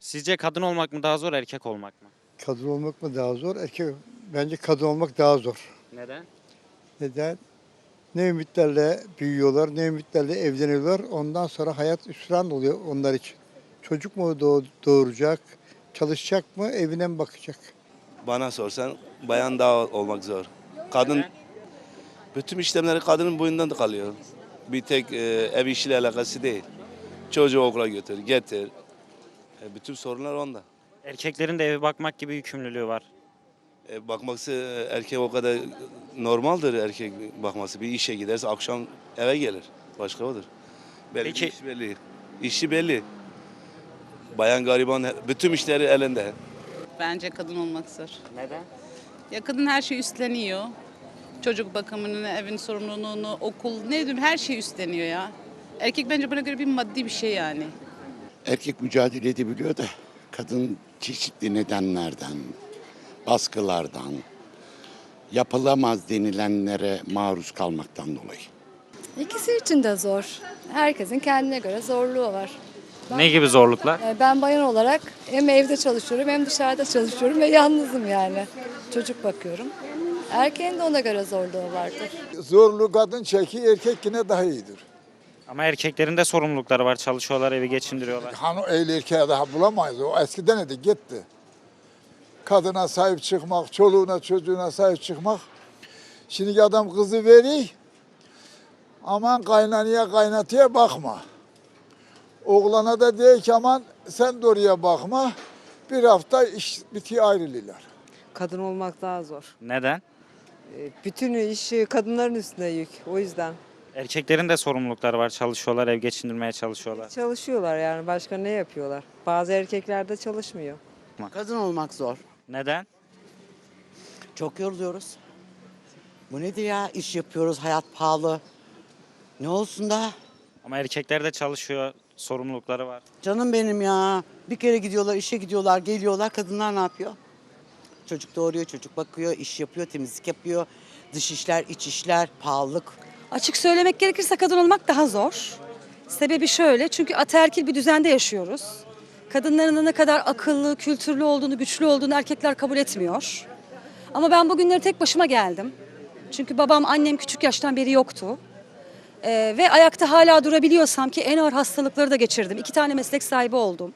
Sizce kadın olmak mı daha zor, erkek olmak mı? Kadın olmak mı daha zor? Erkek bence kadın olmak daha zor. Neden? Neden? Ne ümitlerle büyüyorlar, ne ümitlerle evleniyorlar. Ondan sonra hayat üsran oluyor onlar için. Çocuk mu doğ- doğuracak, çalışacak mı, evine mi bakacak? Bana sorsan bayan daha olmak zor. Kadın bütün işlemleri kadının boyundan da kalıyor. Bir tek e, ev işiyle alakası değil. Çocuğu okula götür, getir. E, bütün sorunlar onda. Erkeklerin de eve bakmak gibi yükümlülüğü var. E, bakması e, erkek o kadar normaldir erkek bakması. Bir işe giderse akşam eve gelir. Başka odur. Belli, Peki- iş belli. İşi belli. Bayan gariban bütün işleri elinde. Bence kadın olmak zor. Neden? Ya kadın her şeyi üstleniyor. Çocuk bakımını, evin sorumluluğunu, okul, ne diyeyim her şeyi üstleniyor ya. Erkek bence bana göre bir maddi bir şey yani. Erkek mücadele edebiliyor da kadın çeşitli nedenlerden, baskılardan, yapılamaz denilenlere maruz kalmaktan dolayı. İkisi için de zor. Herkesin kendine göre zorluğu var. Ne gibi zorluklar? Ee, Ben bayan olarak hem evde çalışıyorum hem dışarıda çalışıyorum ve yalnızım yani. Çocuk bakıyorum. Erkeğin de ona göre zorluğu vardır. Zorlu kadın çeki erkek yine daha iyidir. Ama erkeklerin de sorumlulukları var. Çalışıyorlar, evi geçindiriyorlar. Hani öyle erkeğe daha bulamayız. O eskiden idi gitti. Kadına sahip çıkmak, çoluğuna çocuğuna sahip çıkmak. Şimdi adam kızı veriyor. Aman kaynanaya kaynatıya bakma. Oğlana da diyor ki aman sen de oraya bakma. Bir hafta iş bitiyor ayrılırlar. Kadın olmak daha zor. Neden? E, Bütün iş e, kadınların üstüne yük. O yüzden. Erkeklerin de sorumlulukları var. Çalışıyorlar, ev geçindirmeye çalışıyorlar. Çalışıyorlar yani başka ne yapıyorlar? Bazı erkekler de çalışmıyor. Kadın olmak zor. Neden? Çok yoruluyoruz. Bu nedir ya? İş yapıyoruz, hayat pahalı. Ne olsun da? Ama erkekler de çalışıyor, sorumlulukları var. Canım benim ya. Bir kere gidiyorlar, işe gidiyorlar, geliyorlar. Kadınlar ne yapıyor? Çocuk doğuruyor, çocuk bakıyor, iş yapıyor, temizlik yapıyor. Dış işler, iç işler, pahalılık. Açık söylemek gerekirse kadın olmak daha zor. Sebebi şöyle çünkü ataerkil bir düzende yaşıyoruz. Kadınların ne kadar akıllı, kültürlü olduğunu, güçlü olduğunu erkekler kabul etmiyor. Ama ben bugünleri tek başıma geldim. Çünkü babam, annem küçük yaştan beri yoktu. Ee, ve ayakta hala durabiliyorsam ki en ağır hastalıkları da geçirdim. İki tane meslek sahibi oldum.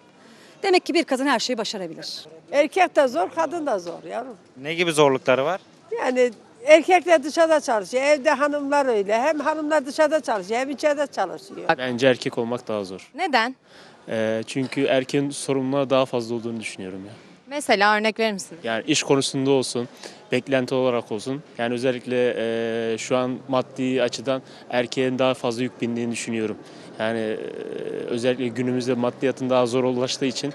Demek ki bir kadın her şeyi başarabilir. Erkek de zor, kadın da zor yavrum. Ne gibi zorlukları var? Yani erkekler dışarıda çalışıyor. Evde hanımlar öyle. Hem hanımlar dışarıda çalışıyor hem içeride çalışıyor. Bence erkek olmak daha zor. Neden? Ee, çünkü erkeğin sorumluluğu daha fazla olduğunu düşünüyorum ya. Mesela örnek verir misiniz? Yani iş konusunda olsun, beklenti olarak olsun. Yani özellikle e, şu an maddi açıdan erkeğin daha fazla yük bindiğini düşünüyorum. Yani e, özellikle günümüzde maddiyatın daha zor ulaştığı için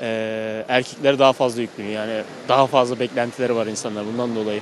e, erkekler daha fazla yükleniyor. Yani daha fazla beklentileri var insanlar bundan dolayı.